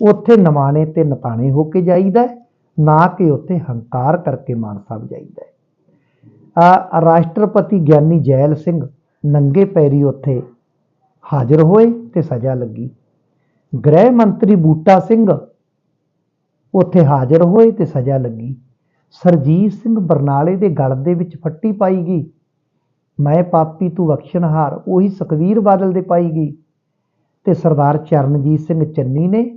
ਉੱਥੇ ਨਮਾਣੇ ਤੇ ਨਤਾਣੇ ਹੋ ਕੇ ਜਾਈਦਾ ਨਾ ਕਿ ਉੱਥੇ ਹੰਕਾਰ ਕਰਕੇ ਮਾਨ ਸਾਹਿਬ ਜਾਈਦਾ ਆ ਰਾਸ਼ਟਰਪਤੀ ਗਿਆਨੀ ਜੈਲ ਸਿੰਘ ਨੰਗੇ ਪੈਰੀ ਉੱਥੇ ਹਾਜ਼ਰ ਹੋਏ ਤੇ ਸਜ਼ਾ ਲੱਗੀ। ਗ੍ਰਹਿ ਮੰਤਰੀ ਬੂਟਾ ਸਿੰਘ ਉੱਥੇ ਹਾਜ਼ਰ ਹੋਏ ਤੇ ਸਜ਼ਾ ਲੱਗੀ। ਸਰਜੀਤ ਸਿੰਘ ਬਰਨਾਲੇ ਦੇ ਗਲ ਦੇ ਵਿੱਚ ਫੱਟੀ ਪਾਈ ਗਈ। ਮੈਂ ਪਾਪੀ ਤੂੰ ਬਖਸ਼ਣਹਾਰ, ਉਹੀ ਸੁਖਵੀਰ ਬਾਦਲ ਦੇ ਪਾਈ ਗਈ। ਤੇ ਸਰਦਾਰ ਚਰਨਜੀਤ ਸਿੰਘ ਚੰਨੀ ਨੇ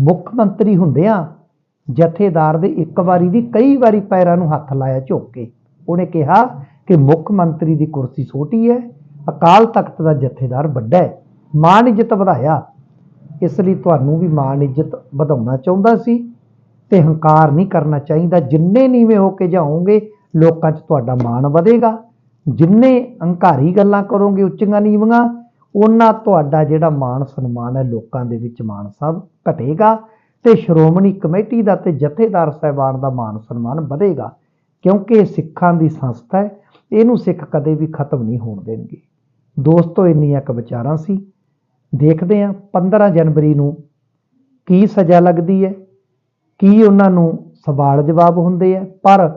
ਮੁੱਖ ਮੰਤਰੀ ਹੁੰਦਿਆਂ ਜਥੇਦਾਰ ਦੇ ਇੱਕ ਵਾਰੀ ਦੀ ਕਈ ਵਾਰੀ ਪੈਰਾਂ ਨੂੰ ਹੱਥ ਲਾਇਆ ਝੁੱਕ ਕੇ। ਉਹਨੇ ਕਿਹਾ ਕਿ ਮੁੱਖ ਮੰਤਰੀ ਦੀ ਕੁਰਸੀ ਛੋਟੀ ਹੈ ਅਕਾਲ ਤਖਤ ਦਾ ਜਥੇਦਾਰ ਵੱਡਾ ਹੈ ਮਾਣ ਇੱਜ਼ਤ ਵਧਾਇਆ। ਇਸ ਲਈ ਤੁਹਾਨੂੰ ਵੀ ਮਾਣ ਇੱਜ਼ਤ ਵਧਾਉਣਾ ਚਾਹੁੰਦਾ ਸੀ ਤੇ ਹੰਕਾਰ ਨਹੀਂ ਕਰਨਾ ਚਾਹੀਦਾ। ਜਿੰਨੇ ਨੀਵੇਂ ਹੋ ਕੇ ਜਾਓਗੇ, ਲੋਕਾਂ 'ਚ ਤੁਹਾਡਾ ਮਾਣ ਵਧੇਗਾ। ਜਿੰਨੇ ਹੰਕਾਰੀ ਗੱਲਾਂ ਕਰੋਗੇ, ਉੱਚੀਆਂ ਨੀਵੀਆਂ ਉਹਨਾਂ ਤੁਹਾਡਾ ਜਿਹੜਾ ਮਾਣ ਸਨਮਾਨ ਹੈ ਲੋਕਾਂ ਦੇ ਵਿੱਚ ਮਾਣ ਸਾਹਿਬ ਘਟੇਗਾ ਤੇ ਸ਼੍ਰੋਮਣੀ ਕਮੇਟੀ ਦਾ ਤੇ ਜਥੇਦਾਰ ਸਾਹਿਬਾਨ ਦਾ ਮਾਣ ਸਨਮਾਨ ਵਧੇਗਾ, ਕਿਉਂਕਿ ਇਹ ਸਿੱਖਾਂ ਦੀ ਸੰਸਥਾ ਹੈ, ਇਹਨੂੰ ਸਿੱਖ ਕਦੇ ਵੀ ਖਤਮ ਨਹੀਂ ਹੋਣ ਦੇਣਗੇ। ਦੋਸਤੋ, ਇੰਨੀਆਂ ਕੁ ਵਿਚਾਰਾਂ ਸੀ। ਦੇਖਦੇ ਹਾਂ 15 ਜਨਵਰੀ ਨੂੰ ਕੀ ਸਜ਼ਾ ਲੱਗਦੀ ਹੈ, ਕੀ ਉਹਨਾਂ ਨੂੰ ਸਵਾਲ ਜਵਾਬ ਹੁੰਦੇ ਆ, ਪਰ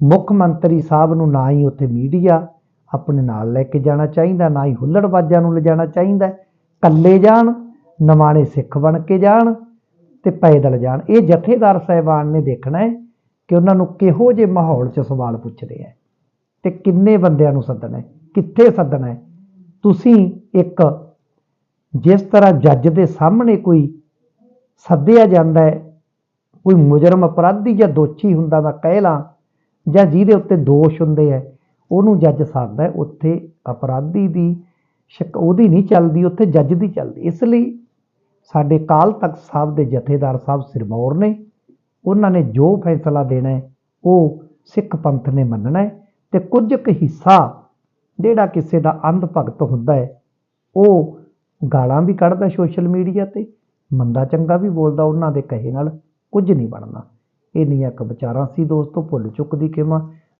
ਮੁੱਖ ਮੰਤਰੀ ਸਾਹਿਬ ਨੂੰ ਨਾ ਹੀ ਉੱਥੇ ਮੀਡੀਆ ਆਪਣੇ ਨਾਲ ਲੈ ਕੇ ਜਾਣਾ ਚਾਹੀਦਾ, ਨਾ ਹੀ ਹੁੱਲੜਬਾਜ਼ਾਂ ਨੂੰ ਲਿਜਾਣਾ ਚਾਹੀਦਾ ਇਕੱਲੇ ਜਾਣ ਨਵਾਣੇ ਸਿੱਖ ਬਣ ਕੇ ਜਾਣ ਤੇ ਪੈਦਲ ਜਾਣ। ਇਹ ਜਥੇਦਾਰ ਸਾਹਿਬਾਨ ਨੇ ਦੇਖਣਾ ਹੈ ਕਿ ਉਹਨਾਂ ਨੂੰ ਕਿਹੋ ਜਿਹੇ ਮਾਹੌਲ 'ਚ ਸਵਾਲ ਪੁੱਛਦੇ ਆ ਤੇ ਕਿੰਨੇ ਬੰਦਿਆਂ ਨੂੰ ਸੱਦਣਾ ਹੈ, ਕਿੱਥੇ ਸੱਦਣਾ ਹੈ। ਤੁਸੀਂ ਇੱਕ ਜਿਸ ਤਰ੍ਹਾਂ ਜੱਜ ਦੇ ਸਾਹਮਣੇ ਕੋਈ ਸੱਦਿਆ ਜਾਂਦਾ ਹੈ, ਕੋਈ ਮੁਜਰਮ ਅਪਰਾਧੀ ਜਾਂ ਦੋਸ਼ੀ ਹੁੰਦਾ ਦਾ ਕਹਿ ਲਾਂ ਜਾਂ ਜਿਹਦੇ ਉੱਤੇ ਦੋਸ਼ ਹੁੰਦੇ ਆ ਉਹਨੂੰ ਜੱਜ ਸਾਧਦਾ ਉੱਥੇ ਅਪਰਾਧੀ ਦੀ ਸ਼ਕ ਉਹਦੀ ਨਹੀਂ ਚੱਲਦੀ, ਉੱਥੇ ਜੱਜ ਦੀ ਚੱਲਦੀ। ਇਸ ਲਈ ਸਾਡੇ ਕਾਲ ਤਖਤ ਸਾਹਿਬ ਦੇ ਜਥੇਦਾਰ ਸਾਹਿਬ ਸਿਰਮੌਰ ਨੇ, ਉਹਨਾਂ ਨੇ ਜੋ ਫੈਸਲਾ ਦੇਣਾ ਹੈ, ਉਹ ਸਿੱਖ ਪੰਥ ਨੇ ਮੰਨਣਾ ਹੈ ਤੇ ਕੁਝ ਕੁ ਹਿੱਸਾ ਜਿਹੜਾ ਕਿਸੇ ਦਾ ਅੰਧ ਭਗਤ ਹੁੰਦਾ ਹੈ, ਉਹ ਗਾਲਾਂ ਵੀ ਕੱਢਦਾ ਸੋਸ਼ਲ ਮੀਡੀਆ ਤੇ, ਮੰਦਾ ਚੰਗਾ ਵੀ ਬੋਲਦਾ ਉਹਨਾਂ ਦੇ ਕਹੇ ਨਾਲ ਕੁਝ ਨਹੀਂ ਬਣਨਾ। ਇਹ ਨਹੀਂ ਕ ਵਿਚਾਰਾਂ ਸੀ ਦੋਸਤੋ, ਭੁੱਲ ਚੁੱਕਦੀ ਕਿਵਾਂ।